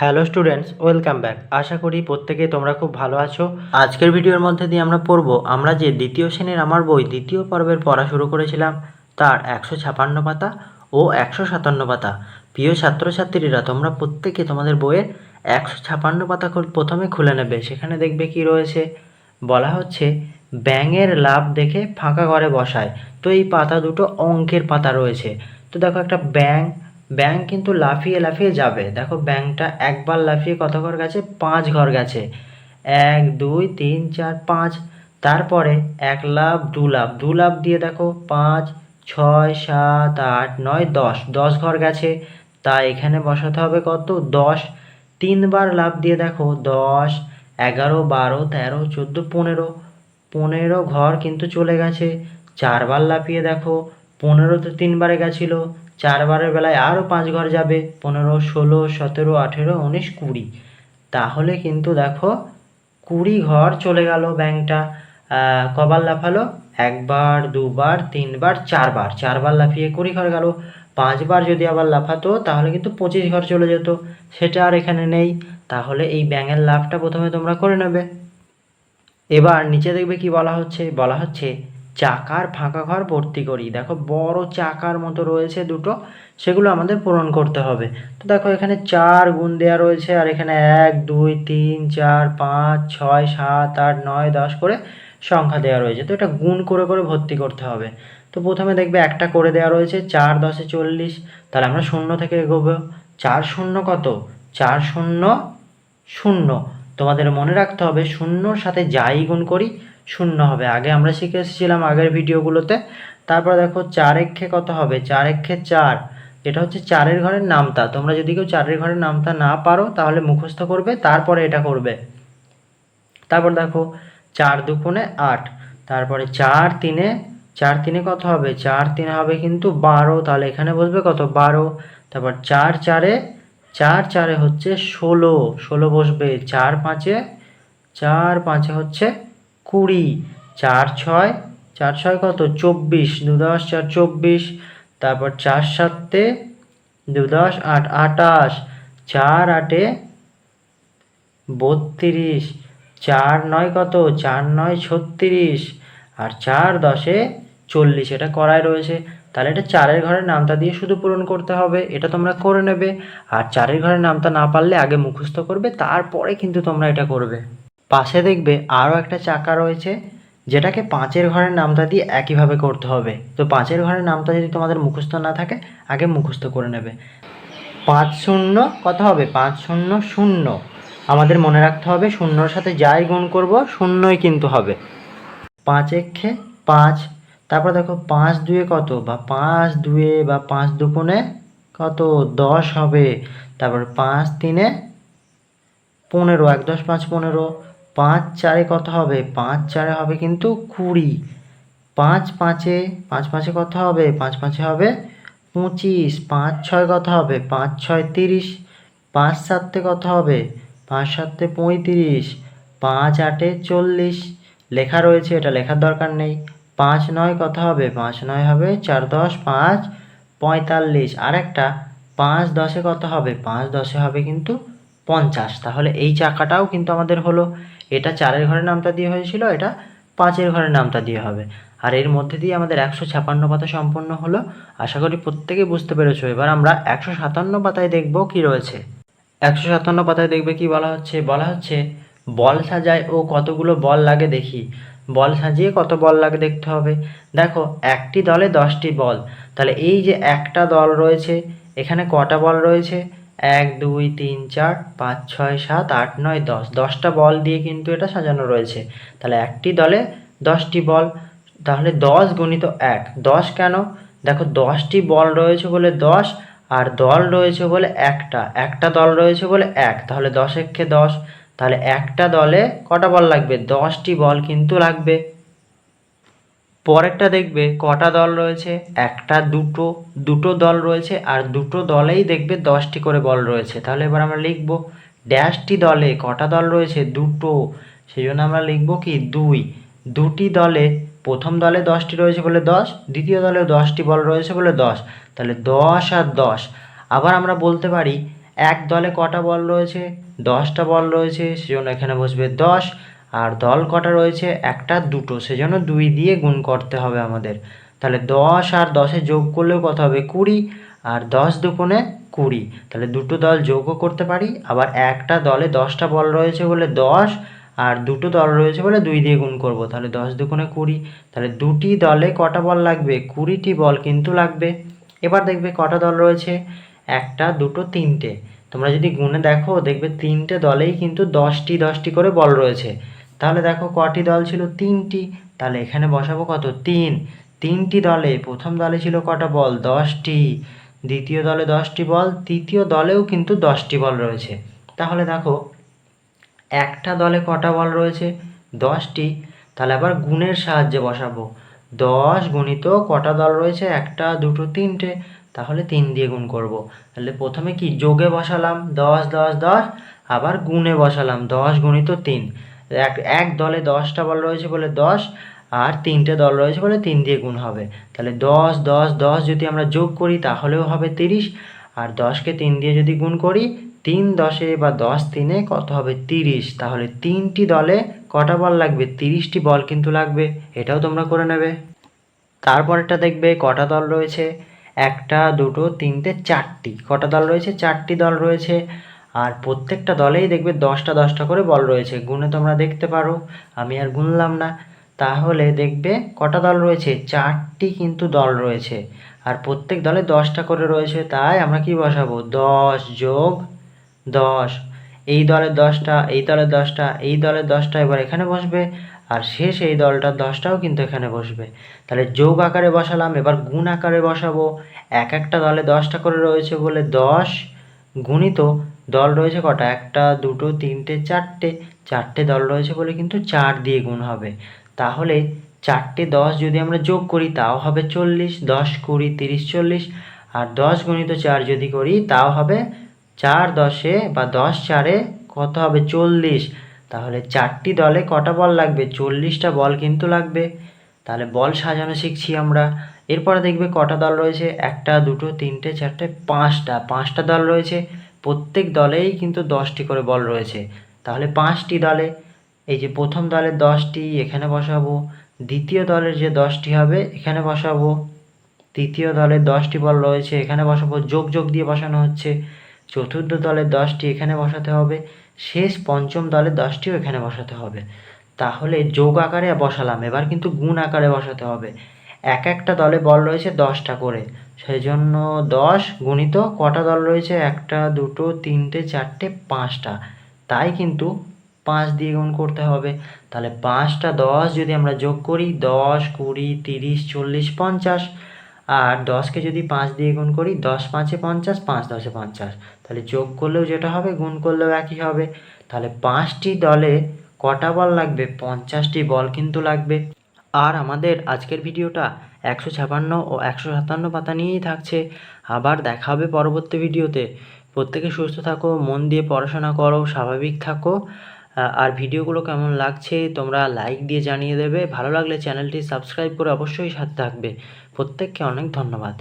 Hello students, welcome back. আশা করি প্রত্যেকে তোমরা খুব ভালো আছো। আজকের ভিডিওর মধ্যে দিয়ে আমরা পড়ব, আমরা যে দ্বিতীয় শ্রেণির আমার বই দ্বিতীয় পর্বের পড়া শুরু করেছিলাম, তার একশো ছাপান্ন পাতা ও একশো সাতান্ন পাতা। প্রিয় ছাত্রছাত্রীরা, তোমরা প্রত্যেকে তোমাদের বইয়ের একশো ছাপান্ন পাতা প্রথমে খুলে নেবে। সেখানে দেখবে কি রয়েছে? বলা হচ্ছে, ব্যাঙের লাভ দেখে ফাঁকা ঘরে বসায়। তো এই পাতা দুটো অঙ্কের পাতা রয়েছে। তো দেখো একটা ব্যাঙ ব্যাঙ কিন্তু লাফিয়ে লাফিয়ে যাবে। দেখো ব্যাঙটা একবার লাফিয়ে কত ঘর গেছে? পাঁচ ঘর গেছে। এক, দুই, তিন, চার, পাঁচ। তারপরে এক লাভ দু লাভ দু লাভ দিয়ে দেখো, পাঁচ, ছয়, সাত, আট, নয়, দশ। দশ ঘর গেছে। তা এখানে বসাতে হবে কত? দশ। তিনবার লাভ দিয়ে দেখো, দশ, এগারো, বারো, তেরো, চোদ্দ, পনেরো। পনেরো ঘর কিন্তু চলে গেছে। চারবার লাফিয়ে দেখো পনেরো তো তিনবারে গেছিল। চারবারের বেলায় আরও পাঁচ ঘর যাবে, পনেরো, ষোলো, সতেরো, আঠেরো, উনিশ, কুড়ি। তাহলে কিন্তু দেখো কুড়ি ঘর চলে গেল ব্যাংকটা। কবার লাফালো? একবার, দুবার, তিনবার, চারবার। চারবার লাফিয়ে কুড়ি ঘর গেল। পাঁচবার যদি আবার লাফাতো, তাহলে কিন্তু পঁচিশ ঘর চলে যেত। সেটা আর এখানে নেই। তাহলে এই ব্যাঙের লাভটা প্রথমে তোমরা করে নেবে। এবার নিচে দেখবে কি বলা হচ্ছে? বলা হচ্ছে চাকার ফাঁকা ঘর ভর্তি করি। দেখো, বড় চাকার মতো রয়েছে দুটো, সেগুলো আমাদের পূরণ করতে হবে। তো দেখো, এখানে চার গুণ দেওয়া রয়েছে, আর এখানে এক, দুই, তিন, চার, পাঁচ, ছয়, সাত, আট, নয়, দশ করে সংখ্যা দেওয়া রয়েছে। তো এটা গুণ করে করে ভর্তি করতে হবে। তো প্রথমে দেখবে একটা করে দেওয়া রয়েছে, চার দশে চল্লিশ, তাহলে আমরা শূন্য থেকে এগোবো। চার শূন্য কত? চার শূন্য শূন্য। তোমাদের মনে রাখতে হবে, শূন্যর সাথে যাই গুণ করি, শূন্য হবে। আগে আমরা শিখে এসেছিলাম আগের ভিডিওগুলোতে। তারপর দেখো চার এক্ষে কত হবে? চার এক্ষে চার। এটা হচ্ছে চারের ঘরের নামতা। তোমরা যদি কেউ চারের ঘরের নামতা না পারো, তাহলে মুখস্থ করবে, তারপরে এটা করবে। তারপর দেখো চার দুগুণে আট। তারপরে চার তিনে চার তিনে কত হবে? চার তিনে হবে কিন্তু বারো। তাহলে এখানে বসবে কত? বারো। তারপর চার চারে চার চারে হচ্ছে ষোলো ষোলো বসবে চার পাঁচে চার পাঁচে হচ্ছে কুড়ি, চার ছয় চার ছয় কত? চব্বিশ, দু দশ, চার চব্বিশ, তারপর চার সাতে, দু দশ, আট, আটাশ, চার আটে বত্রিশ, চার নয় কত? চার নয় ছত্রিশ, আর চার দশে চল্লিশ, এটা করাই রয়েছে। তাহলে এটা চারের ঘরের নামটা দিয়ে শুধু পূরণ করতে হবে, এটা তোমরা করে নেবে। আর চারের ঘরের নামটা না পারলে আগে মুখস্থ করবে, তারপরে কিন্তু তোমরা এটা করবে। পাশে দেখবে আরও একটা চাকা রয়েছে, যেটাকে পাঁচের ঘরের নামটা দিয়ে একইভাবে করতে হবে। তো পাঁচের ঘরের নামটা যদি তোমাদের মুখস্থ না থাকে, আগে মুখস্থ করে নেবে। পাঁচ শূন্য কত হবে? পাঁচ শূন্য শূন্য। আমাদের মনে রাখতে হবে, শূন্যর সাথে যাই গুণ করব, শূন্যই কিন্তু হবে। পাঁচ এক্ষে পাঁচ তারপর দেখো পাঁচ দুয়ে কত? বা পাঁচ দুয়ে বা পাঁচ দুগুণে কত? দশ হবে। তারপর পাঁচ তিনে পনেরো, এক দশ পাঁচ পনেরো। পাঁচ চারে কত হবে? পাঁচ চারে হবে কিন্তু কুড়ি। পাঁচ পাঁচে পাঁচ পাঁচে কত হবে? পাঁচ পাঁচে হবে পঁচিশ। পাঁচ ছয় কত হবে? পাঁচ ছয় তিরিশ। পাঁচ সাতে কত হবে? পাঁচ সাতে পঁয়ত্রিশ। পাঁচ আটে চল্লিশ। লেখা রয়েছে, এটা লেখার দরকার নেই। পাঁচ নয় কত হবে, পাঁচ নয় হবে, চার দশ, পাঁচ পঁয়তাল্লিশ। আর একটা পাঁচ দশে কত হবে? পাঁচ দশে হবে কিন্তু পঞ্চাশ। তাহলে এই চাকাটাও কিন্তু আমাদের হলো। এটা চারের ঘরের নামটা দিয়ে হয়েছিল, এটা পাঁচের ঘরের নামটা দিয়ে হবে। আর এর মধ্যে দিয়ে আমাদের একশো ছাপান্ন পাতা সম্পন্ন হলো। আশা করি প্রত্যেকে বুঝতে পেরেছ। এবার আমরা একশো সাতান্ন পাতায় দেখব কি রয়েছে। একশো সাতান্ন পাতায় দেখবে কি বলা হচ্ছে? বলা হচ্ছে, বল সাজায় ও কতগুলো বল লাগে দেখি। বল সাজিয়ে কত বল লাগে দেখতে হবে। দেখো, একটি দলে দশটি বল। তাহলে এই যে একটা দল রয়েছে, এখানে কটা বল রয়েছে? এক, দুই, তিন, চার, পাঁচ, ছয়, সাত, আট, নয়, দশ। দশটা বল দিয়ে কিন্তু এটা সাজানো রয়েছে। তাহলে একটি দলে দশটি বল। তাহলে দশ গুণিত এক। দশ কেন? দেখো, দশটি বল রয়েছে বলে দশ আর দল রয়েছে বলে একটা। একটা দল রয়েছে বলে এক। তাহলে দশ একে দশ। তাহলে একটা দলে কটা বল লাগবে? দশটি বল কিন্তু লাগবে। পরেরটা দেখবে কটা দল রয়েছে? একটা, দুটো দুটো দল রয়েছে আর দুটো দলেই দেখবে দশটি করে বল রয়েছে। তাহলে এবার আমরা লিখব ড্যাশটি দলে কটা দল রয়েছে? দুটো। সেই জন্য আমরা লিখব কি? দুই। দুটি দলে প্রথম দলে দশটি রয়েছে বলে দশ, দ্বিতীয় দলে দশটি বল রয়েছে বলে দশ। তাহলে দশ আর দশ। আবার আমরা বলতে পারি এক দলে কটা বল রয়েছে, দশটা বল রয়েছে, সেজন্য এখানে বসবে দশ। আর দল কটা রয়েছে, একটা, দুটো, সেজন্য দুই দিয়ে গুণ করতে হবে আমাদের। তাহলে দশ আর দশে যোগ করলেও কত হবে? কুড়ি। আর দশ দুগুণে কুড়ি। তাহলে দুটো দল যোগও করতে পারি। আবার একটা দলে দশটা বল রয়েছে বলে দশ, আর দুটো দল রয়েছে বলে দুই দিয়ে গুণ করব। তাহলে দশ দুগুণে কুড়ি। তাহলে দুটি দলে কটা বল লাগবে? কুড়িটি বল কিন্তু লাগবে। এবার দেখবে কটা দল রয়েছে। একটা, দুটো, তিনটে। তোমরা যদি গুণে দেখো, দেখবে তিনটে দলেই কিন্তু দশটি দশটি করে বল রয়েছে। তাহলে দেখো কটি দল ছিল? তিনটি। তাহলে এখানে বসাবো কত? তিন। তিনটি দলে, প্রথম দলে ছিল কটা বল? দশটি। দ্বিতীয় দলে দশটি বল। তৃতীয় দলেও কিন্তু দশটি বল রয়েছে। তাহলে দেখো, একটা দলে কটা বল রয়েছে? দশটি। তাহলে আবার গুণের সাহায্যে বসাবো। দশ গুণিত কটা দল রয়েছে? একটা, দুটো, তিনটে। তাহলে তিন দিয়ে গুণ করব। তাহলে প্রথমে কি? যোগে বসালাম, দশ দশ দশ, আবার গুণে বসালাম, দশ গুণিত তিন। এক এক দলে দশটা বল রয়েছে বলে দশ, আর তিনটে দল রয়েছে বলে তিন দিয়ে গুণ হবে। তাহলে দশ দশ দশ যদি আমরা যোগ করি, তাহলেও হবে তিরিশ। আর দশকে তিন দিয়ে যদি গুণ করি, তিন দশে বা দশ তিনে কত হবে? তিরিশ। তাহলে তিনটি দলে কটা বল লাগবে? তিরিশটি বল কিন্তু লাগবে। এটাও তোমরা করে নেবে। তারপরেরটা দেখবে, কটা দল রয়েছে? একটা, দুটো, তিনটে, চারটি। কটা দল রয়েছে? চারটি দল রয়েছে। আর প্রত্যেকটা দলেই দেখবে দশটা দশটা করে বল রয়েছে। গুণে তোমরা দেখতে পারো। আমি আর গুনলাম না। তাহলে দেখবে কটা দল রয়েছে? চারটি কিন্তু দল রয়েছে। আর প্রত্যেক দলে দশটা করে রয়েছে। তাই আমরা কি বসাবো? দশ যোগ দশ। এই দলের দশটা, এই দলের দশটা, এই দলের দশটা। এবার এখানে বসবে। আর শেষ এই দলটার দশটাও কিন্তু এখানে বসবে। তাহলে যোগ আকারে বসালাম, এবার গুণ আকারে বসাবো। এক একটা দলে দশটা করে রয়েছে বলে দশ গুণিত দল রয়েছে কটা? একটা, দুটো, তিনটে, চারটে। চারটে দল রয়েছে বলে কিন্তু চার দিয়ে গুণ হবে। তাহলে চারটে দশ যদি আমরা যোগ করি, তাও হবে চল্লিশ, দশ কুড়ি, তিরিশ, চল্লিশ। আর দশ গুণিত চার যদি করি, তাও হবে চার দশে বা দশ চারে কত হবে? চল্লিশ। তাহলে চারটি দলে কটা বল লাগবে? চল্লিশটা বল কিন্তু লাগবে। তাহলে বল সাজানো শিখছি আমরা। এরপরে দেখবে কটা দল রয়েছে? একটা, দুটো, তিনটে, চারটে, পাঁচটা। পাঁচটা দল রয়েছে। প্রত্যেক দলেই কিন্তু দশটি করে বল রয়েছে। তাহলে পাঁচটি দলে, এই যে প্রথম দলের দশটি, এখানে বসাবো। দ্বিতীয় দলের যে দশটি হবে, এখানে বসাবো। তৃতীয় দলের দশটি বল রয়েছে, এখানে বসাবো। যোগ যোগ দিয়ে বসানো হচ্ছে। চতুর্থ দলের দশটি, এখানে বসাতে হবে। শেষ পঞ্চম দলের দশটিও এখানে বসাতে হবে। তাহলে যোগ আকারে বসালাম, এবার কিন্তু গুণ আকারে বসাতে হবে। এক একটা দলে বল রয়েছে দশটা করে। সেই জন্য দশ গুণিত কটা দল রয়েছে? একটা, দুটো, তিনটে, চারটে, পাঁচটা। তাই কিন্তু পাঁচ দিয়ে গুণ করতে হবে। তাহলে পাঁচটা দশ যদি আমরা যোগ করি, দশ, কুড়ি, তিরিশ, চল্লিশ, পঞ্চাশ। আর দশকে যদি পাঁচ দিয়ে গুণ করি, দশ পাঁচে পঞ্চাশ, পাঁচ দশে পঞ্চাশ। তাহলে যোগ করলেও যেটা হবে, গুণ করলেও একই হবে। তাহলে পাঁচটি দলে কটা বল লাগবে? পঞ্চাশটি বল কিন্তু লাগবে। আর আমাদের আজকের ভিডিওটা একশো ছাপান্ন ও একশো সাতান্ন পাতা নিয়েই থাকছে। আবার দেখা হবে পরবর্তী ভিডিওতে। প্রত্যেকে সুস্থ থাকো, মন দিয়ে পড়াশোনা করো, স্বাভাবিক থাকো। আর ভিডিওগুলো কেমন লাগছে, তোমরা লাইক দিয়ে জানিয়ে দেবে। ভালো লাগলে চ্যানেলটি সাবস্ক্রাইব করে অবশ্যই সাথে থাকবে। প্রত্যেককে অনেক ধন্যবাদ।